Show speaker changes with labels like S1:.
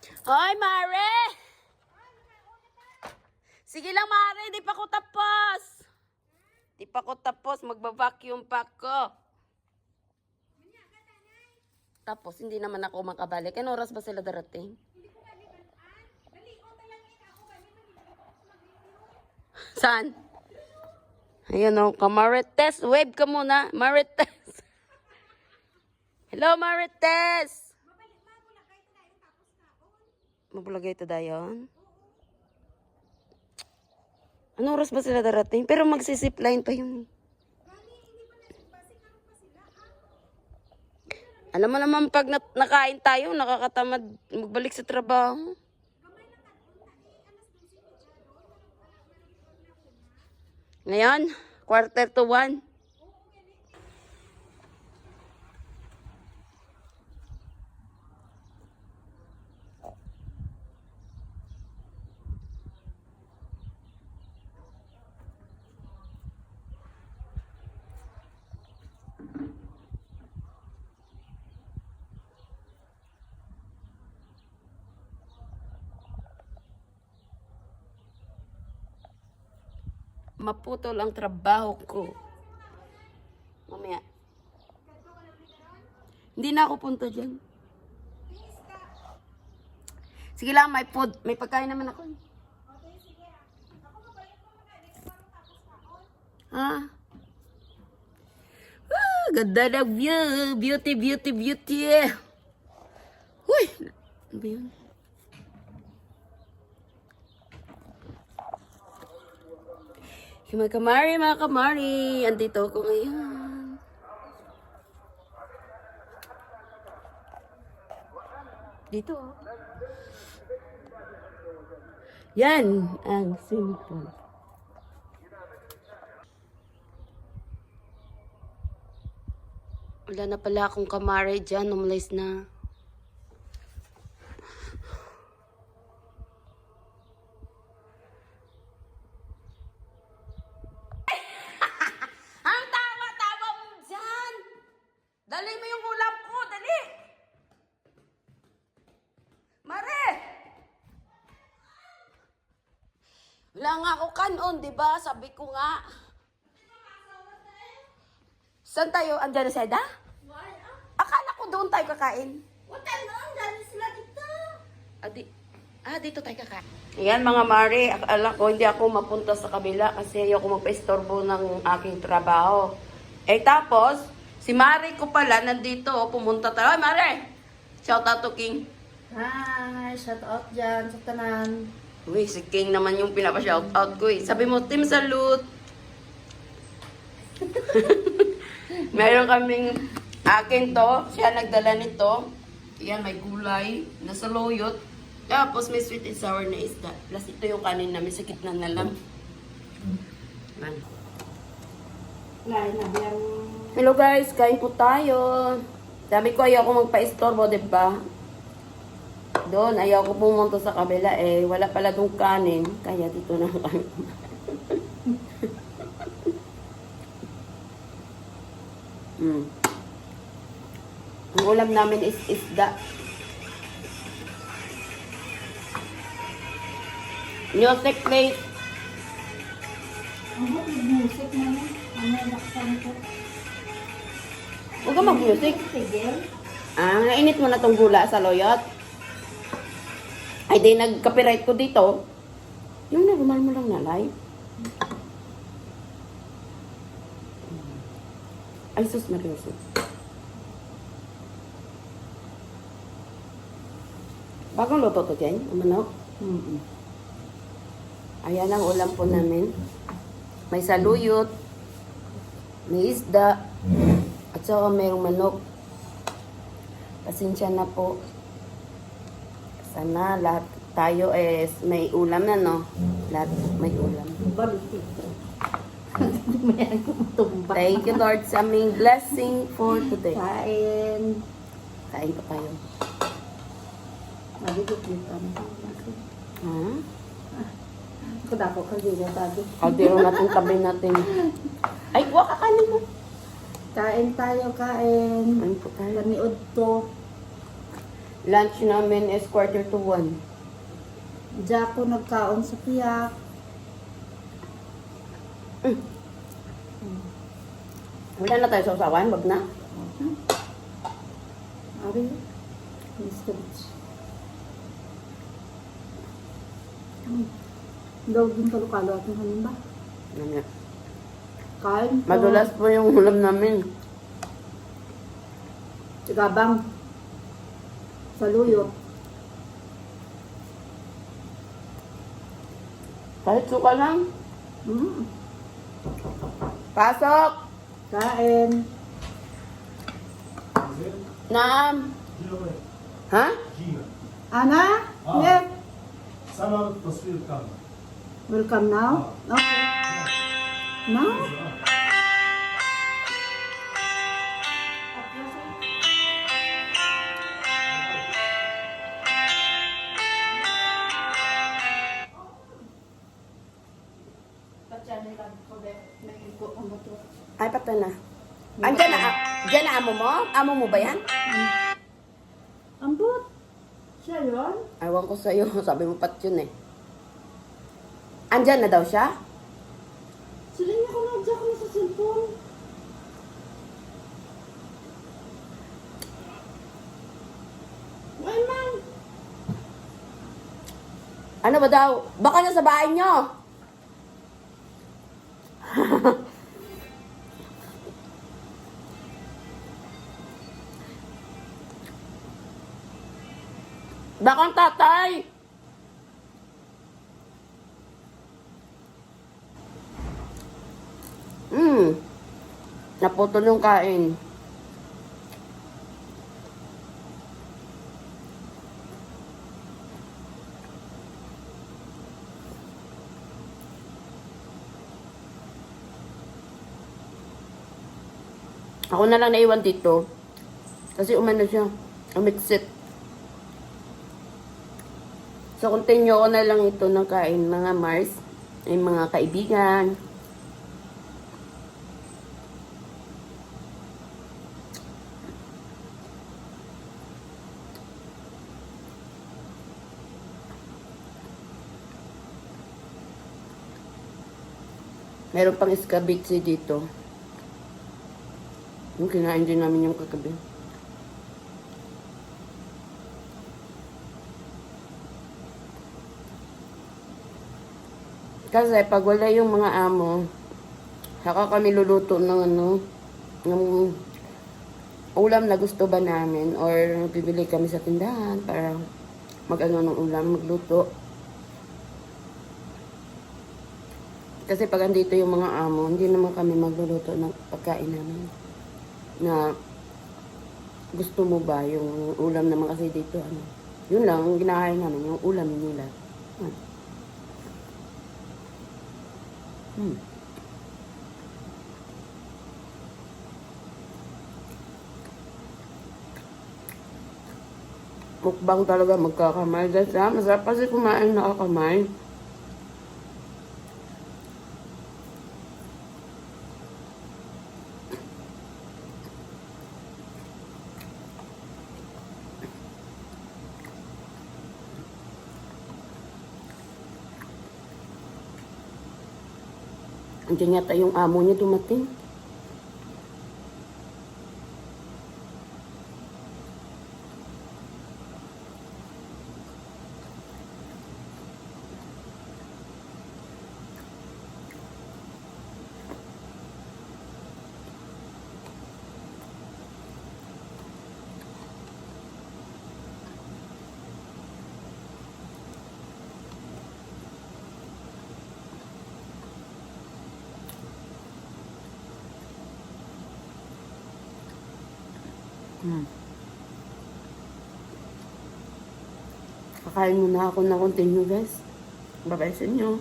S1: Hoy, Mare! Sige lang, Mare. Di pa ko tapos. Di pa ko tapos. Magba-vacuum pa ko. Tapos, hindi naman ako makabalik. Ano oras ba sila darating? Saan? Ayun o, Kamarites. Wave ka muna. Marites. Hello, Marites. Mabulagay ito dayon. Ano oras ba sila darating? Pero magsisipline pa yun. Alam mo naman pag na- nakain tayo, nakakatamad magbalik sa trabaho. Ngayon, quarter to one. Maputol ang trabaho ko. Mamaya. Hindi na ako punta dyan. Sige lang, may food. May pagkain naman ako. Ha? Ah, ganda ng view. Beauty, beauty, beauty. Uy! Ano ba yun? Mga kamari, mga kamari. Andito ako ngayon. Dito oh. Yan ang simple. Wala na pala akong kamari dyan. Umalis na. Ang tawa-tawa mo dyan! Dali mo yung ulam ko, dali! Mare! Kanon, di ba? Sabi ko nga. Saan tayo? Andyan na Seda? Akala ko doon tayo kakain.
S2: Dito.
S1: Ah, di, ah, dito tayo kakain. Ayan mga Mare, akala ko hindi ako mapunta sa kabila kasi ayoko magpa-istorbo ng aking trabaho. Eh tapos, si Mare ko pala nandito, oh, pumunta talaga. Ay, Mare! Shout out to King.
S2: Hi, shout out dyan sa tanan.
S1: Uy, si King naman yung pinapa-shout out ko eh. Sabi mo, Team Salute! Meron kaming akin to. Siya nagdala nito. Yan, may gulay. Nasa loyot. Tapos may sweet and sour na isda. Plus ito yung kanin namin sa gitna na lang.
S2: Biyang...
S1: Hello guys, kain po tayo. Sabi ko ayaw ko magpa-istorbo, di ba? Doon, ayaw ko pumunta sa kabila eh. Wala pala tong kanin. Kaya dito na kami. mm. Ang ulam namin is isda. Music plate.
S2: Ano, music na lang. Ano, laksan ko.
S1: Huwag ka mag-music.
S2: Tigil.
S1: Ah, nainit mo na tong gula sa loyot. Ay, di nag-copyright ko dito. Yung normal mo lang na live. Ay, sus, Marioso. Bagong luto to, Jen? Ang manok?
S2: Mm-mm.
S1: Ayan ang ulam po namin. May saluyot, may isda, at saka mayroong manok. Pasensya na po. Sana lahat tayo is may ulam na, no? Lahat may ulam. Thank you, Lord, sa aming blessing for today.
S2: Kain.
S1: Kain pa tayo.
S2: Nabigit dito.
S1: Ha?
S2: Ako dako ka dito tabi.
S1: Kaldero natin tabi natin. Ay, kuha ka kanin mo.
S2: Kain tayo, kain.
S1: Kain po tayo.
S2: Kaniod to.
S1: Lunch namin is quarter to one.
S2: Diyan ako nagkaon sa piyak.
S1: Wala na tayo sa usawan, wag na.
S2: Ari, Mr. Beach. Hmm. Daw din kalukalo ating hanin ba?
S1: Ano
S2: Kain.
S1: Madulas po yung ulam namin.
S2: Gabang. Saluyo.
S1: Kahit suka lang.
S2: Mm.
S1: Pasok!
S2: Kain.
S1: Naam. Ha?
S2: Ana?
S3: Ah. Yes. Salam, welcome.
S2: Welcome now? Ah. Okay. Now?
S1: Ay, patay na. Andiyan na, Diyan na amo mo? Amo mo ba yan?
S2: Ambot. Siya yun?
S1: Ewan ko sa'yo. Sabi mo pat yun eh. Andyan na daw siya?
S2: Sila niya ko nadya ko sa cellphone. Ay, man.
S1: Ano ba daw? Baka na sa bahay nyo. Baka ang tatay. Hmm. Naputol yung kain. Ako na lang naiwan dito. Kasi umano siya. Umitsit. So, continue ko na lang ito ng kain mga Mars. Ay mga kaibigan. Meron pang escabeche dito. Yung kinain din namin yung kagabi. Kasi pag wala yung mga amo, saka kami luluto ng ano, ng ulam na gusto ba namin or bibili kami sa tindahan para mag-ano ng ulam, magluto. Kasi pag andito yung mga amo, hindi naman kami magluluto ng pagkain namin. Na gusto mo ba yung ulam naman kasi dito ano. Yun lang, ang ginakain namin, yung ulam nila. Hmm. Hmm. Mukbang talaga magkakamay. Dahil sa masarap kasi kumain nakakamay. Andiyan yata yung amo niya dumating. Hmm. Kakain muna ako ng continue guys. Bye-bye sa inyo.